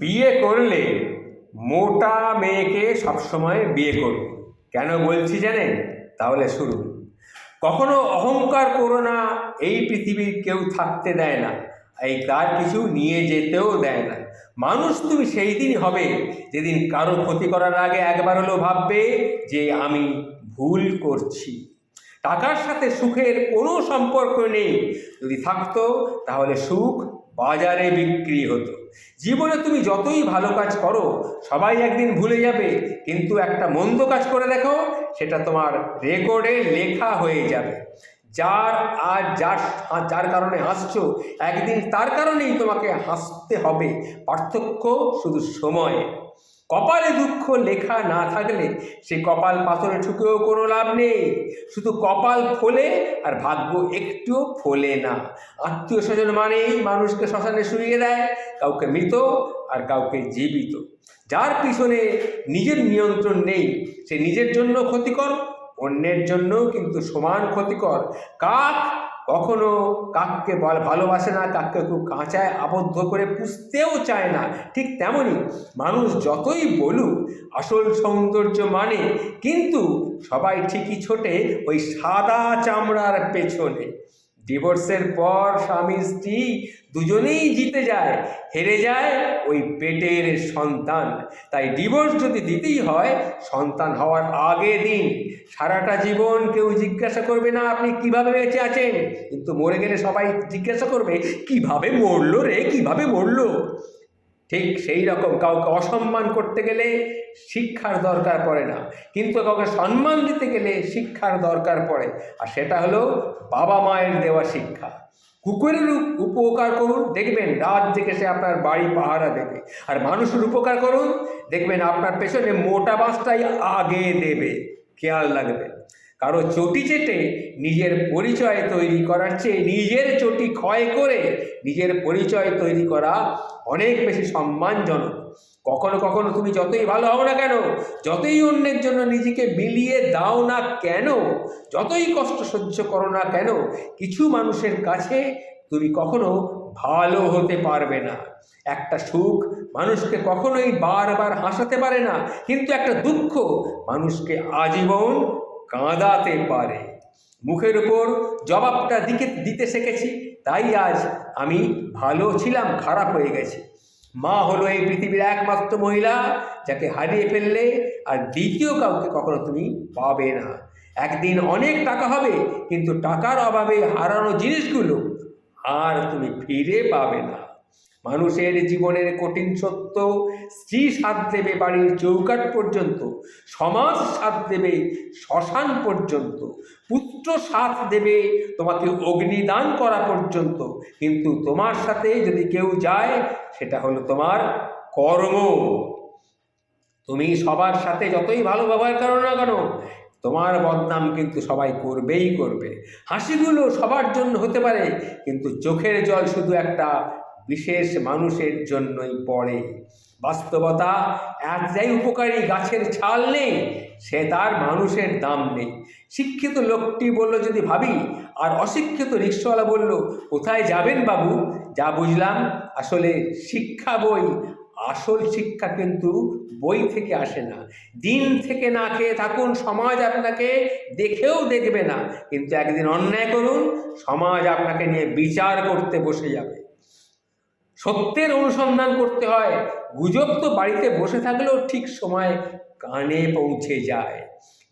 বিয়ে করলে মোটা মেয়েকে সবসময় বিয়ে করুন। কেন বলছি জানেন? তাহলে শুরু কখনো অহংকার করো না, এই পৃথিবীর কেউ থাকতে দেয় না, এই তার কিছু নিয়ে যেতেও দেয় না। মানুষ তুমি সেই দিন হবে যেদিন কারও ক্ষতি করার আগে একবার হলেও ভাববে যে আমি ভুল করছি। টাকার সাথে সুখের কোনো সম্পর্ক নেই। যদি থাকতো, তাহলে সুখ বাজারে বিক্রি হতো। জীবনে তুমি যতই ভালো কাজ করো, সবাই একদিন ভুলে যাবে, কিন্তু একটা মন্দ কাজ করে দেখো সেটা তোমার রেকর্ডে লেখা হয়ে যাবে। যার আর যার যার কারণে হাসছো, একদিন তার কারণেই তোমাকে হাসতে হবে। পার্থক্য শুধু সময়। কপালে দুঃখ লেখা না থাকলে সে কপাল পাথরে ঠুকেও কোনো লাভ নেই। শুধু কপাল ফোলে আর ভাগ্য একটুও ফোলে না। আত্মীয় স্বজন মানেই মানুষকে শ্মশানে শুইয়ে দেয়, কাউকে মৃত আর কাউকে জীবিত। যার পিছনে নিজের নিয়ন্ত্রণ নেই, সে নিজের জন্য ক্ষতিকর, অন্যের জন্যও কিন্তু সমান ক্ষতিকর। কাক কখনো কাককে ভালোবাসে না, কাককে খুব কাঁচায় আবদ্ধ করে পুষতেও চায় না। ঠিক তেমনই মানুষ যতই বলুক, আসল সৌন্দর্য মানে কিন্তু সবাই ঠিকই ছোটে ওই সাদা চামড়ার পেছনে। ডিভোর্সের পর স্বামী, স্ত্রী দুজনেই জিতে যায়, হেরে যায় ওই পেটের সন্তান। তাই ডিভোর্স যদি দিতেই হয়, সন্তান হওয়ার আগে দিন। সারাটা জীবন কেউ জিজ্ঞাসা করবে, না, আপনি কীভাবে বেঁচে আছেন? কিন্তু মরে গেলে সবাই জিজ্ঞাসা করবে, কীভাবে মরলো রে? কীভাবে মরলো? ঠিক সেই রকম কাউকে অসম্মান করতে গেলে শিক্ষার দরকার পড়ে না। কিন্তু কাউকে সম্মান দিতে গেলে শিক্ষার দরকার পড়ে। আর সেটা হলো বাবা মায়ের দেওয়া শিক্ষা। কুকুরের উপকার করুন, দেখবেন রাত জেগে সে আপনার বাড়ি পাহারা দেবে। আর মানুষের উপকার করুন, দেখবেন আপনার পেছনে মোটা বাসটাই আগে দেবে। খেয়াল রাখবেন। কারও চটি চেটে নিজের পরিচয় তৈরি করার চেয়ে নিজের চটি ক্ষয় করে নিজের পরিচয় তৈরি করা অনেক বেশি সম্মানজনক। কখনো কখনো তুমি যতই ভালো হও না কেন, যতই অন্যের জন্য নিজেকে বিলিয়ে দাও না কেন, যতই কষ্ট সহ্য করো না কেন, কিছু মানুষের কাছে তুমি কখনো ভালো হতে পারবে না। একটা সুখ মানুষকে কখনোই বারবার হাসাতে পারে না, কিন্তু একটা দুঃখ মানুষকে আজীবন কাঁদাতে পারে। মুখের উপর জবাবটা দিকে, দিতে শিখেছি, তাই আজ আমি ভালো ছিলাম, খারাপ হয়ে গেছি। মা হলো এই পৃথিবীর একমাত্র মহিলা, যাকে হারিয়ে ফেললে আর দ্বিতীয় কাউকে কখনো তুমি পাবে না। একদিন অনেক টাকা হবে, কিন্তু টাকার অভাবে হারানো জিনিসগুলো আর তুমি ফিরে পাবে না। মানুষের জীবনের কঠিন সত্য স্ত্রী সাথ দেবে বাড়ির চৌকাট পর্যন্ত, সমাজ সাথ দেবে শ্মশান পর্যন্ত, পুত্র সাথ দেবে তোমাকে অগ্নিদান করা পর্যন্ত। কিন্তু তোমার সাথে যদি কেউ যায়, সেটা হলো তোমার কর্ম। তুমি সবার সাথে যতই ভালো ব্যবহার করো না কেন, তোমার বদনাম কিন্তু সবাই করবেই করবে। হাসিগুলো সবার জন্য হতে পারে, কিন্তু চোখের জল শুধু একটা বিশেষ মানুষের জন্যই পড়ে। বাস্তবতা এক যাই উপকারী গাছের ছাল নেই, সে তার মানুষের দাম নেই। শিক্ষিত লোকটি বলল, যদি ভাবি, আর অশিক্ষিত রিক্সাওয়ালা বলল, কোথায় যাবেন বাবু? যা বুঝলাম, আসলে শিক্ষা বই। আসল শিক্ষা কিন্তু বই থেকে আসে না। দিন থেকে না খেয়ে থাকুন, সমাজ আপনাকে দেখেও দেখবে না। কিন্তু একদিন অন্যায় করুন, সমাজ আপনাকে নিয়ে বিচার করতে বসে যাবে। সত্যের অনুসন্ধান করতে হয়। গুজব তো বাড়িতে বসে থাকলেও ঠিক সময় কানে পৌঁছে যায়।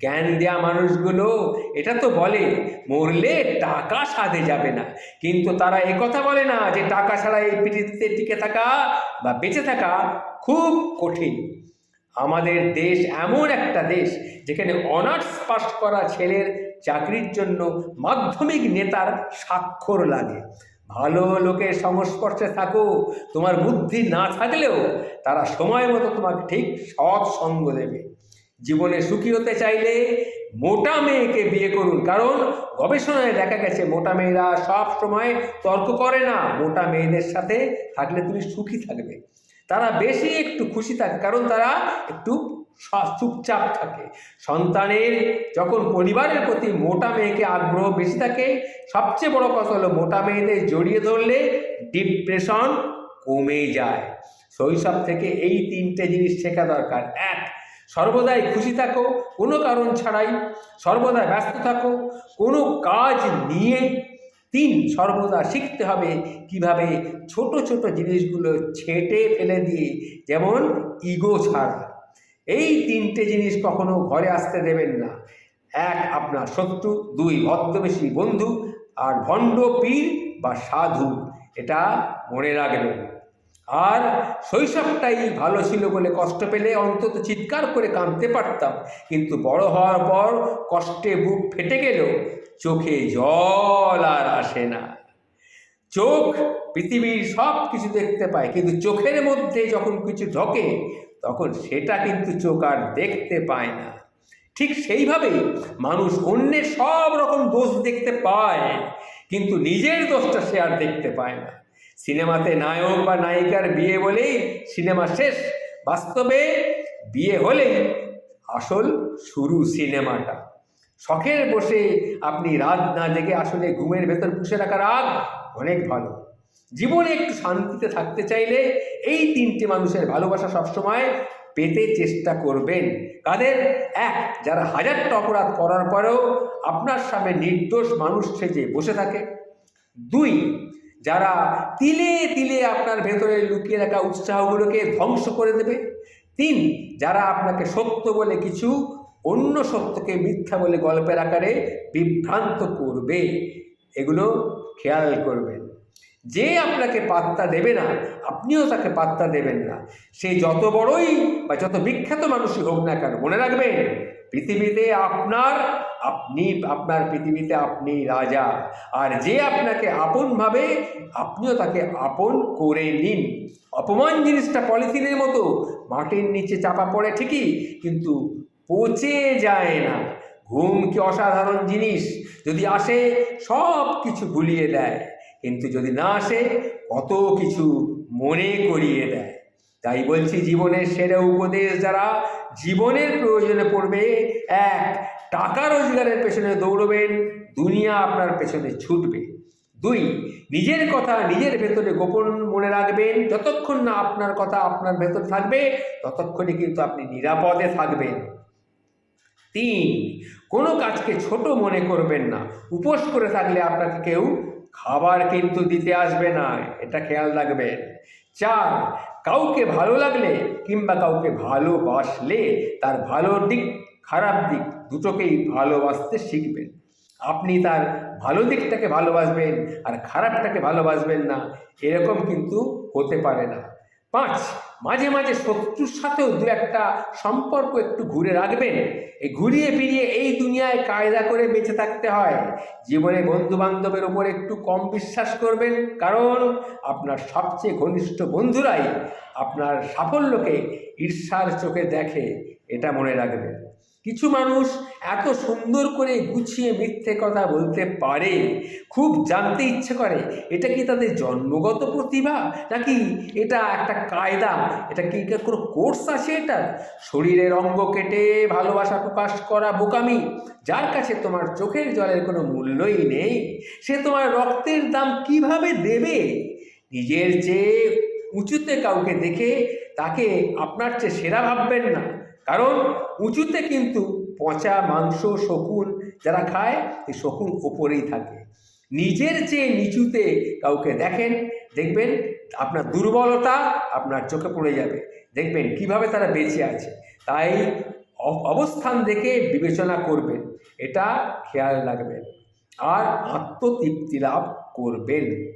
জ্ঞান দেয়া মানুষগুলো, এটা তো বলে, মরলে টাকা সাধে যাবে না। কিন্তু তারা একথা বলে না যে টাকা ছাড়া এই পৃথিবীতে টিকে থাকা বা বেঁচে থাকা খুব কঠিন। আমাদের দেশ এমন একটা দেশ যেখানে অনার্স পাস করা ছেলের চাকরির জন্য মাধ্যমিক নেতার স্বাক্ষর লাগে। ভালো লোকের সংস্পর্শে থাকো। তোমার বুদ্ধি না থাকলেও তারা সময় মতো তোমাকে ঠিক সৎ সঙ্গ দেবে। জীবনে সুখী হতে চাইলে মোটা মেয়েকে বিয়ে করুন। কারণ গবেষণায় দেখা গেছে, মোটা মেয়েরা সব সময় তর্ক করে না। মোটা মেয়েদের সাথে থাকলে তুমি সুখী থাকবে। তারা বেশি একটু খুশি থাকে, কারণ তারা একটু চুপচাপ থাকে। সন্তানের যখন পরিবারের প্রতি মোটা মেয়েকে আগ্রহ বেশি থাকে, সবচেয়ে বড় কথা হলো মোটা মেয়েদের জড়িয়ে ধরলে ডিপ্রেশন কমে যায়। শৈশব থেকে এই তিনটে জিনিস শেখা দরকার। এক, সর্বদাই খুশি থাকো, কোনো কারণ ছাড়াই সর্বদা ব্যস্ত থাকো, কোনো কাজ নিয়ে। তিন, সর্বদা শিখতে হবে কীভাবে ছোট ছোট জিনিসগুলো ছেটে ফেলে দিয়ে, যেমন ইগো ছাড়া। এই তিনটে জিনিস কখনো ঘরে আসতে দেবেন না। এক, আপনার শত্রু, দুই ভদ্রবেশী বন্ধু, আর ভণ্ড পীর বা সাধু, এটা মনে রাখবেন। আর শৈশবটাই ভালো ছিল বলে কষ্ট পেলে অন্তত চিৎকার করে কাঁদতে পারতাম, কিন্তু বড় হওয়ার পর কষ্টে বুক ফেটে গেলেও চোখে জল আর আসে না। চোখ, পৃথিবীর সব কিছু দেখতে পায়। কিন্তু চোখের মধ্যে যখন কিছু ঢকে, তখন সেটা কিন্তু চোখ আর দেখতে পায় না। ঠিক সেইভাবেই মানুষ অন্যের সব রকম দোষ দেখতে পায়, কিন্তু নিজের দোষটা সে আর দেখতে পায় না। সিনেমাতে নায়ক বা নায়িকার বিয়ে বলেই সিনেমা শেষ। বাস্তবে বিয়ে হলে আসল শুরু সিনেমাটা। শখের বসে আপনি রাত না জেগে আসলে ঘুমের ভেতর পুষে রাখা রাত অনেক ভালো। জীবনে একটু শান্তিতে থাকতে চাইলে এই তিনটি মানুষের ভালোবাসা সবসময় পেতে চেষ্টা করবেন। কাদের? এক, যারা হাজারটা অপরাধ করার পরেও আপনার সামনে নির্দোষ মানুষ সেজে বসে থাকে। দুই, যারা তিলে তিলে আপনার ভেতরে লুকিয়ে রাখা উৎসাহগুলোকে ধ্বংস করে দেবে। তিন, যারা আপনাকে সত্য বলে কিছু অন্য সত্যকে মিথ্যা বলে গল্পের আকারে বিভ্রান্ত করবে। এগুলো খেয়াল করবেন। যে আপনাকে পাত্তা দেবে না, আপনিও তাকে পাত্তা দেবেন না। সে যত বড়ই বা যত বিখ্যাত মানুষই হোক না কেন, মনে রাখবেন, পৃথিবীতে আপনার, আপনি, আপনার পৃথিবীতে আপনি রাজা। আর যে আপনাকে আপন ভাবে, আপনিও তাকে আপন করে নিন। অপমান জিনিসটা পলিথিনের মতো, মাটির নিচে চাপা পড়ে ঠিকই, কিন্তু পচে যায় না। ঘুম কি অসাধারণ জিনিস? যদি আসে, সব কিছু ভুলিয়ে দেয়। কিন্তু যদি না আসে, কত কিছু মনে করিয়ে দেয়। তাই বলছি, জীবনের সেরা উপদেশ যারা জীবনের প্রয়োজনে পড়বে, এক, টাকা রোজগারের পেছনে দৌড়বেন, দুনিয়া আপনার পেছনে ছুটবে। দুই, নিজের কথা নিজের ভেতরে গোপন মনে রাখবেন। যতক্ষণ না আপনার কথা আপনার ভেতর থাকবে ততক্ষণে কিন্তু আপনি নিরাপদে থাকবেন। তিন কোনো কাজকে ছোট মনে করবেন না। উপোস করে থাকলে আপনাকে কেউ খাবার কিন্তু দিতে আসবে না, এটা খেয়াল রাখবেন। চার, কাউকে ভালো লাগলে কিংবা কাউকে ভালোবাসলে তার ভালো দিক, খারাপ দিক দুটোকেই ভালোবাসতে শিখবেন। আপনি তার ভালো দিকটাকে ভালোবাসবেন আর খারাপটাকে ভালোবাসবেন না, এরকম কিন্তু হতে পারে না। পাঁচ মাঝে মাঝে শত্রুর সাথেও দু একটা সম্পর্ক একটু ঘুরে রাখবেন। এই ঘুরিয়ে ফিরিয়ে এই দুনিয়ায় কায়দা করে বেঁচে থাকতে হয়। জীবনে বন্ধু বান্ধবের ওপর একটু কম বিশ্বাস করবেন, কারণ আপনার সবচেয়ে ঘনিষ্ঠ বন্ধুরাই আপনার সাফল্যকে ঈর্ষার চোখে দেখে, এটা মনে রাখবেন। কিছু মানুষ এত সুন্দর করে গুছিয়ে মিথ্যে কথা বলতে পারে, খুব জানতে ইচ্ছে করে। এটা কি তাদের জন্মগত প্রতিভা? নাকি এটা একটা কায়দা? এটা কি কোনো কোর্স আছে এটা? শরীরের অঙ্গ কেটে ভালোবাসা প্রকাশ করা বোকামি, যার কাছে তোমার চোখের জলের কোনো মূল্যই নেই, সে তোমার রক্তের দাম কীভাবে দেবে? নিজের চেয়ে উঁচুতে কাউকে দেখে তাকে আপনার চেয়ে সেরা ভাববেন না। কারণ উঁচুতে কিন্তু পচা মাংস, শকুন যারা খায়, এই শকুন ওপরেই থাকে। নিজের চেয়ে নিচুতে কাউকে দেখেন, দেখবেন আপনার দুর্বলতা আপনার চোখে পড়ে যাবে। দেখবেন কীভাবে তারা বেঁচে আছে। তাই অবস্থান দেখে বিবেচনা করবেন। এটা খেয়াল রাখবেন। আর আত্মতৃপ্তি লাভ করবেন।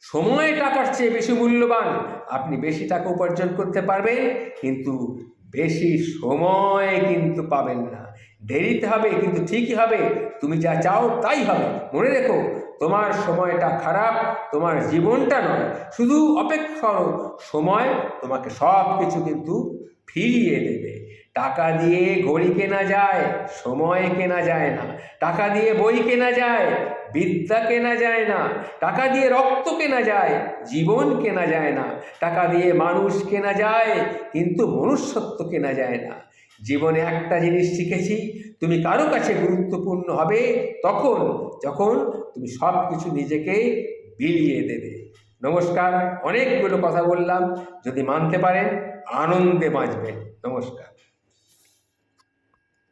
সময় টাকার চেয়ে বেশি মূল্যবান, আপনি বেশি টাকা উপার্জন করতে পারবেন, কিন্তু বেশি সময় কিন্তু পাবেন না। দেরিতে হবে, কিন্তু ঠিকই হবে। তুমি যা চাও তাই হবে। মনে রেখো, তোমার সময়টা খারাপ, তোমার জীবনটা নয়। শুধু অপেক্ষা করো সময় তোমাকে সব কিছু কিন্তু ফিরিয়ে দেবে। টাকা দিয়ে ঘড়ি কেনা যায়, সময় কেনা যায় না। টাকা দিয়ে বই কেনা যায়, বিদ্যা কেনা যায় না। টাকা দিয়ে রক্ত কেনা যায়, জীবন কেনা যায় না। টাকা দিয়ে মানুষ কেনা যায়, কিন্তু মনুষ্যত্ব কেনা যায় না। জীবনে একটা জিনিস শিখেছি, তুমি কারও কাছে গুরুত্বপূর্ণ হবে তখন, যখন তুমি সব কিছু নিজেকে বিলিয়ে দেবে। নমস্কার, অনেকগুলো কথা বললাম, যদি মানতে পারেন, আনন্দে বাঁচবেন। নমস্কার।